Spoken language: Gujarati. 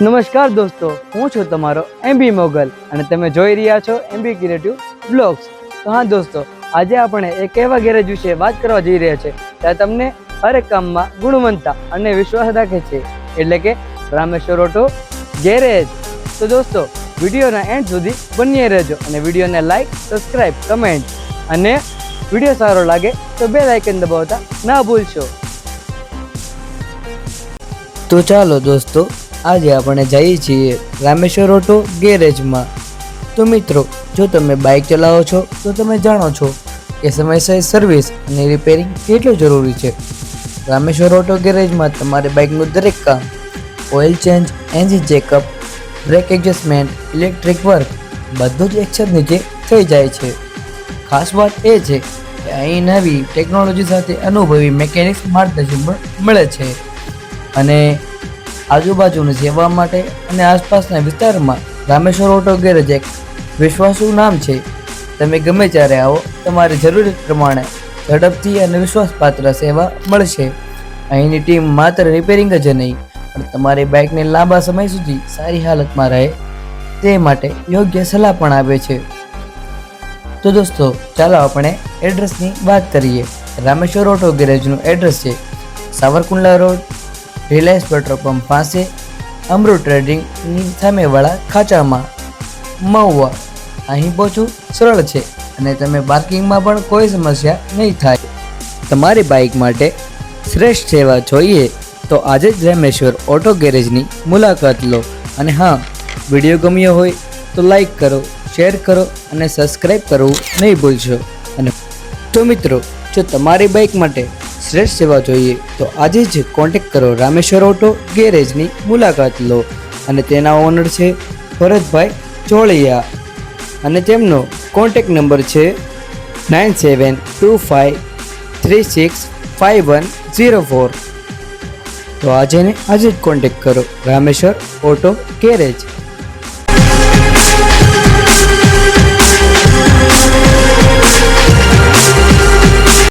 નમસ્કાર દોસ્તો, હું છું તમારો એમબી મોગલ અને તમે જોઈ રહ્યા છો એમબી ક્રિએટિવ બ્લોગ્સ. તો હા દોસ્તો, આજે આપણે એક એવા ગેરેજ વિશે વાત કરવા જઈ રહ્યા છે ત્યાં તમને હરેક કામમાં ગુણવત્તા અને વિશ્વાસ રાખે છે. એટલે કે રામેશ્વર ઓટો ગેરેજ. તો દોસ્તો, વિડીયોના એન્ડ સુધી બન્યા રહેજો અને વિડીયોને લાઈક સબસ્ક્રાઈબ કમેન્ટ અને વીડિયો સારો લાગે તો બે લાઇકન દબાવતા ના ભૂલશો. તો ચાલો દોસ્તો આજે આપણે જઈએ છીએ રામેશ્વર ઓટો ગેરેજમાં તો મિત્રો, જો તમે બાઇક ચલાવો છો, તો તમે જાણો છો કે સમયસર સર્વિસ અને રિપેરિંગ કેટલું જરૂરી છે. રામેશ્વર ઓટો ગેરેજમાં તમારે બાઇકનું દરેક કામ oil change engine checkup brake adjustment electric work બધું જ એક છત નીચે થઈ જાય છે. ખાસ વાત એ છે કે અહીં નવી ટેકનોલોજી સાથે અનુભવી મેકેનિક્સ માર્ગદર્શન પણ મળે છે. અને આજુબાજુની સેવા માટે અને આસપાસના વિસ્તારમાં રામેશ્વર ઓટો ગેરેજ એક વિશ્વાસુ નામ છે. તમે ગમે ત્યારે આવો, તમારી જરૂરિયાત પ્રમાણે ઝડપથી અને વિશ્વાસપાત્ર સેવા મળશે. અહીંની ટીમ માત્ર રિપેરિંગ જ નહીં, પણ તમારી બાઇકને લાંબા સમય સુધી સારી હાલતમાં રહે, તે માટે યોગ્ય સલાહ પણ આપે છે. તો દોસ્તો, ચાલો આપણે એડ્રેસની વાત કરીએ. રામેશ્વર ઓટો ગેરેજનું એડ્રેસ છે. Savarkundla road Reliance petrol pump પાસે અમૃત ટ્રેડિંગની સામેવાળા ખાંચામાં. મહુવા, અહીં પહોંચવું સરળ છે અને તમે પાર્કિંગમાં પણ કોઈ સમસ્યા નહીં થાય. તમારી બાઇક માટે શ્રેષ્ઠ સેવા જોઈએ તો આજે જ રામેશ્વર ઓટો ગેરેજની મુલાકાત લો. અને હા વીડિયો ગમ્યો હોય તો લાઈક કરો શેર કરો અને સબસ્ક્રાઈબ કરવું નહીં ભૂલશો. અને તો મિત્રો, જો તમારી બાઇક માટે શ્રેષ્ઠ સેવા જોઈએ તો આજે જ કોન્ટેક્ટ કરો રામેશ્વર ઓટો ગેરેજની મુલાકાત લો. અને તેના ઓનર છે ભરતભાઈ ચોળિયા. અને તેમનો કોન્ટેક્ટ નંબર છે nine seven two five three six five one zero four તો આજે ને આજે જ કોન્ટેક્ટ કરો રામેશ્વર ઓટો ગેરેજ